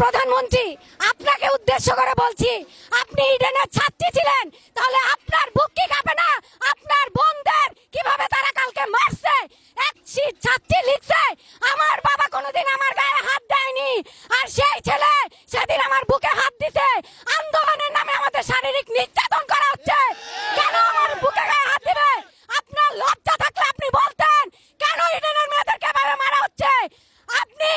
প্রধানমন্ত্রী। আপনাকে উদ্দেশ্য করে বলছি, আপনি ইডেনের ছাত্রী ছিলেন, তাহলে আপনার বুক কি কাঁপে না? আপনার বোনদের কীভাবে তারা কালকে মারছে? এক ছাত্রী লিখছে, আমার বাবা কোনোদিন আমার গায়ে হাত দেয়নি, আর সেই ছেলে সেদিন আমার বুকে হাত দিছে। আন্দোলনের নামে আমাদের শারীরিক নির্যাতন করা হচ্ছে কেন আমার বুকে গায়ে হাত দিবে আপনার লজ্জা থাকলে আপনি বলতেন কেন ইডেনের মেয়েদেরকে এভাবে মারা হচ্ছে আপনি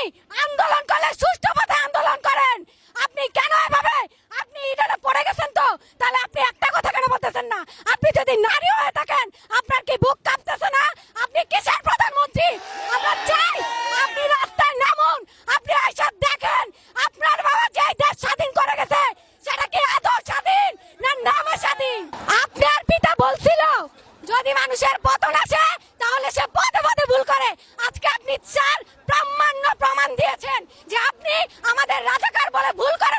আন্দোলন করলে সুষ্ঠু পথে আন্দোলন করেন আপনি কেন এভাবে আপনি ইডেনে পড়ে গেছেন তো তাহলে আপনি একটা বলতেছেন না। আপনি যদি নারী হয়ে থাকেন, আপনার কি বুক কাঁপতেছে না? আপনি কিসের প্রধানমন্ত্রী? আমরা চাই আপনি রাস্তায় নামুন, আপনি আইসা দেখেন, আপনার বাবা যে দেশ স্বাধীন করে গেছে, সেটা কি আদৌ স্বাধীন না নামে স্বাধীন? আপনার পিতা বলছিল, যদি মানুষের পতন আসে, তাহলে সে পদে পদে ভুল করে। আজকে আপনি চার প্রামাণ্য প্রমাণ দিয়েছেন যে আপনি আমাদের রাজাকার বলে ভুল করেছেন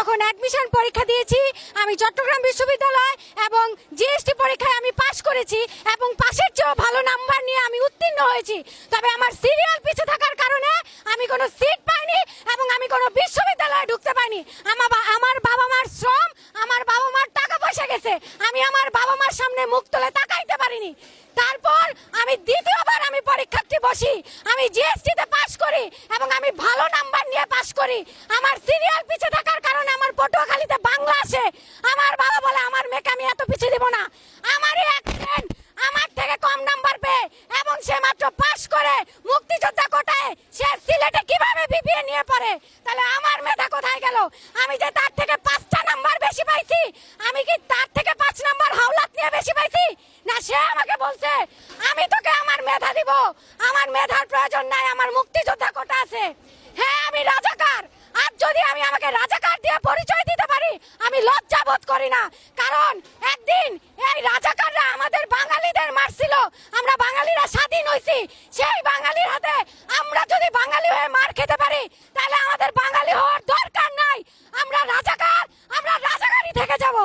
যখন অ্যাডমিশন পরীক্ষা দিয়েছি, আমি চট্টগ্রাম বিশ্ববিদ্যালয় এবং জিএসটি পরীক্ষায় আমি পাশ করেছি এবং পাশের চেয়েও ভালো নাম্বার নিয়ে আমি উত্তীর্ণ হয়েছি। তবে আমার সিরিয়াল পিছে থাকার কারণে আমি কোনো সিট পাইনি এবং আমি কোনো বিশ্ববিদ্যালয়ে ঢুকতে পাইনি আমার আমার বাবা মার শ্রম, আমার বাবা মার টাকা পয়সা গেছে। আমি আমার বাবা মার সামনে মুখ তুলে তাকাইতে পারিনি। তারপর আমি দ্বিতীয়বার আমি পরীক্ষার্থী বসি। আমি জিএসটি তে পাশ করি এবং আমি ভালো নাম্বার নিয়ে পাশ করি। আমার সিরিয়াল পিছে থাকার কারণে আমার পটুয়াখালীতে বাংলা আসে। আমার বাবা বলে, আমার মেয়েকে আমি এত পিছিয়ে দিব না। আমারই এক friend আমার থেকে কম নাম্বার পেয়ে এবং সে মাত্র পাশ করে মুক্তিযোদ্ধা কোটায়, সে সিলেটে কীভাবে বিপিএ নিয়ে পড়ে? তাহলে আমার মেধা কোথায় গেল? আমি যে তার থেকে নাম্বার বেশি পাইছি। আমি কি তার থেকে পাঁচ নাম্বার হাওলাত নিয়ে বেশি পাইছি? না, সে আমাকে বলছে, আমি তোকে আমার মেধা দিব। আমার মেধার প্রয়োজন নাই, আমার মুক্তিযোদ্ধা কোটা আছে। হ্যাঁ আমি রাজাকার। আর যদি আমি আমাকে রাজাকার দিয়ে পরিচয় দিতে পারি, আমি লজ্জা বোধ করি না। কারণ একদিন এই রাজাকাররা আমাদের বাঙালিদের মারছিল। আমরা বাঙালিরা স্বাধীন হইছি। সেই বাঙালির হাতে আমরা যদি বাঙালি হয়ে মার খেতে পারি, তাহলে আমাদের বাঙালি হওয়ার দরকার নাই। আমরা রাজাকারই থেকে যাব।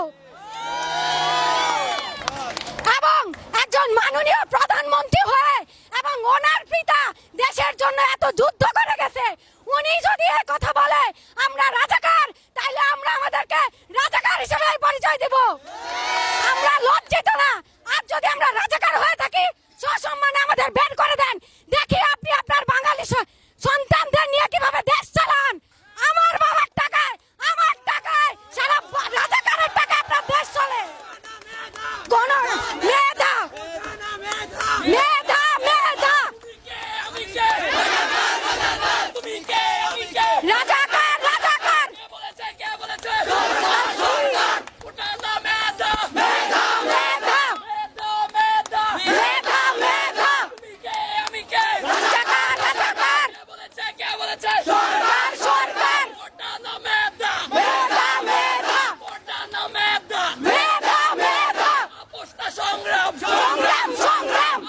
এবং একজন মাননীয় প্রধানমন্ত্রী হয়ে এবং ওনার পিতা দেশের জন্য এত যুদ্ধ করে গেছে, উনি যদি এই কথা বলে, আমরা রাজাকার তাহলে আমরা আমাদেরকে রাজাকার হিসেবে পরিচয় দেব। আমরা লজ্জিত না। আর যদি আমরা রাজাকার হয়ে থাকি সসম্মানে আমাদের বের করে দেন দেখি আপনি আপনার বাঙালি স- সন্তানদের নিয়ে কীভাবে দেশ চালান আমার বাবার টাকায় আমার টাকায় সারা বা- রাজাকারের টাকায় আপনার দেশ চলে কোন মেধা মেধা মেধা রাজাকার রাজাকার মেধা মেধা মেধা মেধা রাজাকার রাজাকার সরকার সরকার মেধা মেধা মেধা মেধা সংগ্রাম সংগ্রাম সংগ্রাম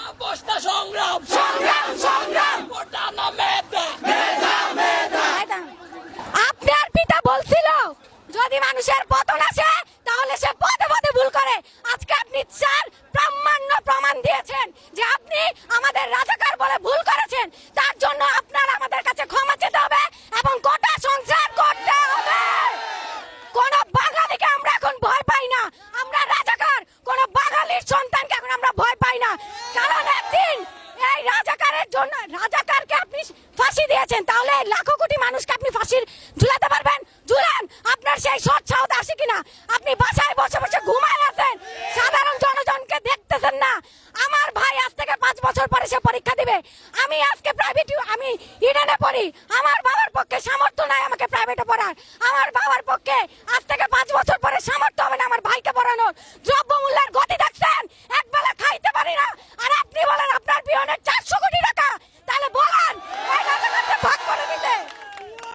সংগ্রাম সংগ্রাম সংগ্রাম আপনার পিতা বলছিল যদি মানুষের পতন আসে তাহলে সে পদে পদে ভুল করে আজকে আপনি চার প্রামাণ্য প্রমাণ দিয়েছেন যে আপনি আমাদের রাজাকার বলে ভুল করেছেন তার জন্য আপনার আমাদের কাছে ক্ষমা চেতে হবে এবং গোটা সংসার করতে হবে কোন বাঙালিকে আমরা এখন ভয় পাই না আমরা রাজাকার কোন বাঙালির সন্তানকে এখন আমরা ভয় পাই না কারণ একদিন এই রাজাকারের জন্য রাজাকারকে আপনি দিয়েছেন তাহলে লাখো কোটি মানুষকে আপনি ফাঁসির ঝুলাতে পারবেন? ঝুলান! আপনার সেই সৎ সাহস আসে কিনা? আপনি বাসায় বসে বসে ঘুমায় আছেন। সাধারণ জনজনকে দেখতেছেন না। আমার ভাই আজ থেকে পাঁচ বছর পরে সে পরীক্ষা দিবে। আমি আজকে প্রাইভেট আমি ইডেনে পড়ি। আমার বাবার পক্ষে সামর্থ্য নাই আমাকে প্রাইভেটে পড়ার। আমার বাবার পক্ষে আজ থেকে পাঁচ বছর পরে সামর্থ্য হবে না আমার ভাইকে পড়ানোর। দ্রব্যমূল্যের গতি